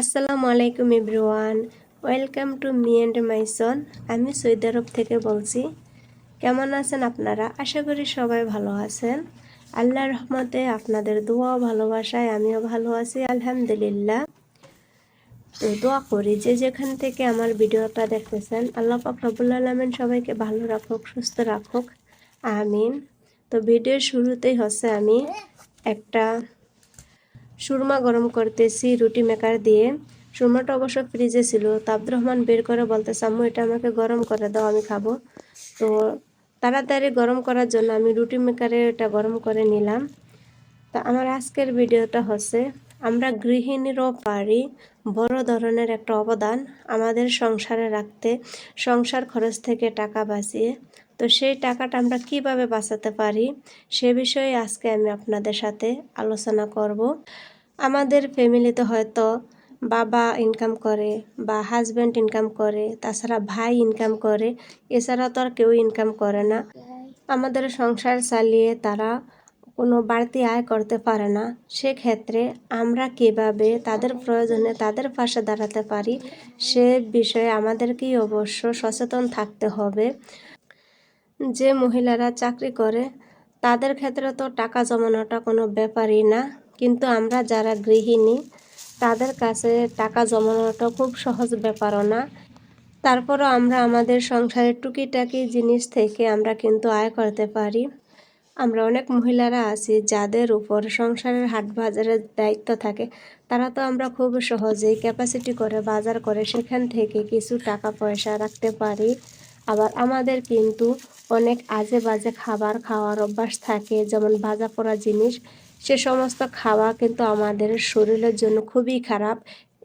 আসসালামু আলাইকুম everyone. Welcome to me and my son. আমি সৌদি আরব থেকে বলছি। কেমন আছেন আপনারা? আশা করি সবাই ভালো আছেন। আল্লাহর রহমতে আপনাদের দোয়া ভালোবাসায় আমিও ভালো আছি, আলহামদুলিল্লাহ। তো দোয়া করি যে যেখান থেকে আমার ভিডিওটা দেখতেছেন, আল্লাহ পাক রবুল আলমেন সবাইকে ভালো রাখুক, সুস্থ রাখুক। আমিন। তো ভিডিওর শুরুতেই হচ্ছে আমি একটা সুরমা গরম করতেছি, রুটি মেকার দিয়ে। সুরমাটা অবশ্য ফ্রিজে ছিল। তো আব্দুর রহমান বের করে বলতে আম্মু এটা আমাকে গরম করে দাও, আমি খাব। তো তাড়াতাড়ি গরম করার জন্য আমি রুটি মেকারে এটা গরম করে নিলাম। তা আমার আজকের ভিডিওটা হচ্ছে, আমরা গৃহিণীরও পারি বড় ধরনের একটা অবদান আমাদের সংসারে রাখতে, সংসার খরচ থেকে টাকা বাঁচিয়ে। তো সেই টাকাটা আমরা কীভাবে বাঁচাতে পারি সে বিষয়ে আজকে আমি আপনাদের সাথে আলোচনা করব। আমাদের ফ্যামিলিতে হয়তো বাবা ইনকাম করে বা হাজব্যান্ড ইনকাম করে, তাছাড়া ভাই ইনকাম করে, এছাড়া তো আর কেউ ইনকাম করে না। আমাদের সংসার চালিয়ে তারা কোনো বাড়তি আয় করতে পারে না। সেক্ষেত্রে আমরা কীভাবে তাদের প্রয়োজনে তাদের পাশে দাঁড়াতে পারি সে বিষয়ে আমাদেরকেই অবশ্য সচেতন থাকতে হবে। যে মহিলারা চাকরি করে, তাদের ক্ষেত্রে তো টাকা জমানোটা কোনো ব্যাপারই না। কিন্তু আমরা যারা গৃহিণী, তাদের কাছে টাকা জমানোটা খুব সহজ ব্যাপারও না। তারপরও আমরা আমাদের সংসারের টুকিটাকি জিনিস থেকে আমরা কিন্তু আয় করতে পারি। আমরা অনেক মহিলারা আছি, যাদের উপর সংসারের হাট বাজারের দায়িত্ব থাকে, তারা তো আমরা খুব সহজেই ক্যাপাসিটি করে বাজার করে সেখান থেকে কিছু টাকা পয়সা রাখতে পারি। আবার আমাদের কিন্তু অনেক আজে বাজে খাবার খাওয়ার অভ্যাস থাকে, যেমন ভাজা পোড়া জিনিস। সে সমস্ত খাওয়া কিন্তু আমাদের শরীরের জন্য খুবই খারাপ।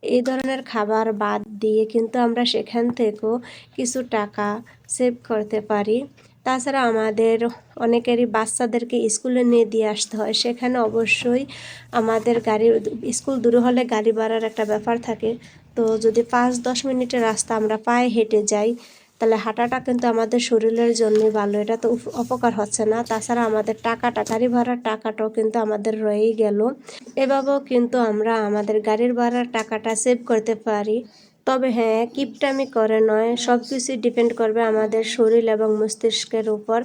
এই ধরনের খাবার বাদ দিয়ে কিন্তু আমরা সেখান থেকেও কিছু টাকা সেভ করতে পারি। তাছাড়া আমাদের অনেকেরই বাচ্চাদেরকে স্কুলে নিয়ে দিয়ে আসতে হয়। সেখানে অবশ্যই আমাদের গাড়ি, স্কুল দূরে হলে গাড়ি ভাড়ার একটা ব্যাপার থাকে। তো যদি পাঁচ দশ মিনিটের রাস্তা আমরা পায়ে হেঁটে যাই তাহলে হাঁটাটা কিন্তু আমাদের শরীরের জন্যই ভালো, এটা তো অপকার হচ্ছে না। তাছাড়া আমাদের টাকাটা, গাড়ি ভাড়ার টাকাটাও কিন্তু আমাদের রয়েই গেল। এভাবেও কিন্তু আমরা আমাদের গাড়ির ভাড়ার টাকাটা সেভ করতে পারি। তবে হ্যাঁ কিপটামি করে নয় সব কিছুই ডিপেন্ড করবে আমাদের শরীর এবং মস্তিষ্কের উপর।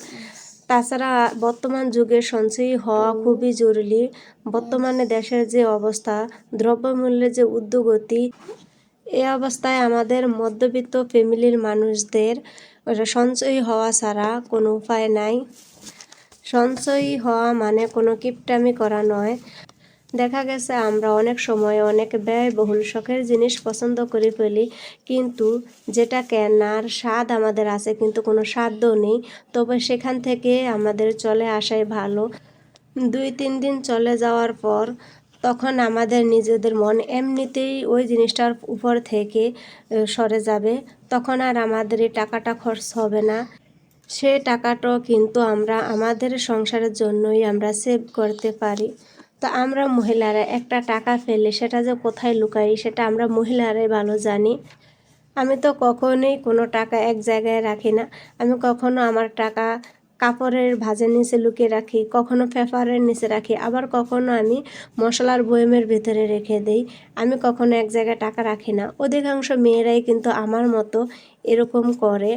তাছাড়া বর্তমান যুগে সঞ্চয়ী হওয়া খুবই জরুরি। বর্তমানে দেশের যে অবস্থা, দ্রব্যমূল্যের যে উদ্যোগতি এ অবস্থায় আমাদের মধ্যবিত্ত ফ্যামিলির মানুষদের সঞ্চয়ী হওয়া ছাড়া কোনো উপায় নাই। সঞ্চয়ী হওয়া মানে কোনো কিপটামি করা নয়। দেখা গেছে আমরা অনেক সময় অনেক ব্যয়বহুল শখের জিনিস পছন্দ করে ফেলি, কিন্তু যেটা কেনার স্বাদ আমাদের আছে কিন্তু কোনো স্বাদ নেই। তবে সেখান থেকে আমাদের চলে আসাই ভালো। দুই তিন দিন চলে যাওয়ার পর তখন আমাদের নিজেদের মন এমনিতেই ওই জিনিসটার উপর থেকে সরে যাবে। তখন আর আমাদের এই টাকাটা খরচ হবে না। সে টাকাটাও কিন্তু আমরা আমাদের সংসারের জন্যই আমরা সেভ করতে পারি। তো আমরা মহিলারা একটা টাকা ফেলে সেটা যে কোথায় লুকাই, সেটা আমরা মহিলারাই ভালো জানি। আমি তো কখনোই কোনো টাকা এক জায়গায় রাখি না। আমি কখনো আমার টাকা কাপড়ের ভাজের নিচে লুকিয়ে রাখি, কখনো পেপারের নিচে রাখি, আবার কখনো আমি মশলার বয়মের ভেতরে রেখে দেই। আমি কখনো এক জায়গায় টাকা রাখি না। অধিকাংশ মেয়েরাই কিন্তু আমার মতো এরকম করে।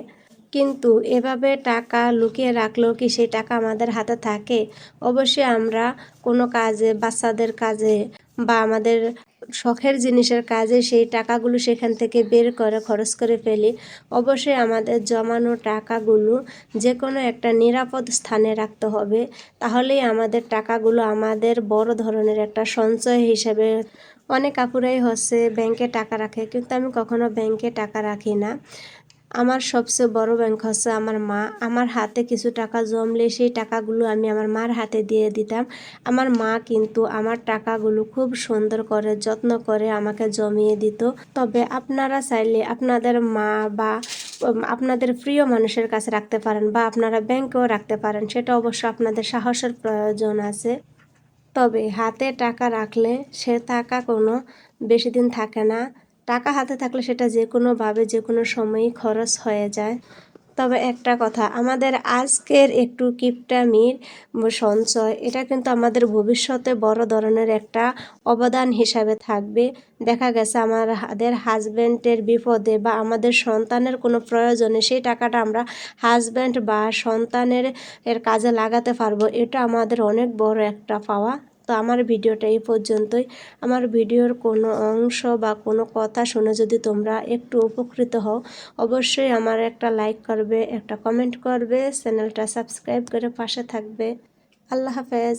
কিন্তু এভাবে টাকা লুকিয়ে রাখলেও কি সেই টাকা আমাদের হাতে থাকে? অবশ্যই আমরা কোনো কাজে, বাচ্চাদের কাজে বা আমাদের শখের জিনিসের কাজে সেই টাকাগুলো সেখান থেকে বের করে, খরচ করে ফেলি। অবশ্যই আমাদের জমানো টাকাগুলো যে কোনো একটা নিরাপদ স্থানে রাখতে হবে। তাহলেই আমাদের টাকাগুলো আমাদের বড় ধরনের একটা সঞ্চয় হিসেবে অনেক আপুরাই হচ্ছে ব্যাংকে টাকা রাখে, কিন্তু আমি কখনো ব্যাংকে টাকা রাখি না। আমার সবচেয়ে বড় ব্যাংক হচ্ছে আমার মা। আমার হাতে কিছু টাকা জমলে সেই টাকাগুলো আমি আমার মার হাতে দিয়ে দিতাম। আমার মা কিন্তু আমার টাকাগুলো খুব সুন্দর করে, যত্ন করে আমাকে জমিয়ে দিত। তবে আপনারা চাইলে আপনাদের মা বা আপনাদের প্রিয় মানুষের কাছে রাখতে পারেন বা আপনারা ব্যাংকেও রাখতে পারেন, সেটা অবশ্য আপনাদের সাহসের প্রয়োজন আছে। তবে হাতে টাকা রাখলে সে টাকা কোনো বেশি দিন থাকে না। টাকা হাতে থাকলে সেটা যে কোনোভাবে যে কোনো সময়ই খরচ হয়ে যায়। তবে একটা কথা, আমাদের আজকের একটু কিপটামির সঞ্চয়, এটা কিন্তু আমাদের ভবিষ্যতে বড় ধরনের একটা অবদান হিসাবে থাকবে। দেখা গেছে আমাদের হাজব্যান্ডের বিপদে বা আমাদের সন্তানের কোনো প্রয়োজনে সেই টাকাটা আমরা হাজব্যান্ড বা সন্তানের এর কাজে লাগাতে পারব, এটা আমাদের অনেক বড় একটা পাওয়া তো আমার ভিডিওটা এই পর্যন্তই। আমার ভিডিওর কোনো অংশ বা কোনো কথা শুনে যদি তোমরা একটু উপকৃত হও, অবশ্যই আমার একটা লাইক করবে, একটা কমেন্ট করবে, চ্যানেলটা সাবস্ক্রাইব করে পাশে থাকবে। আল্লাহ হাফেজ।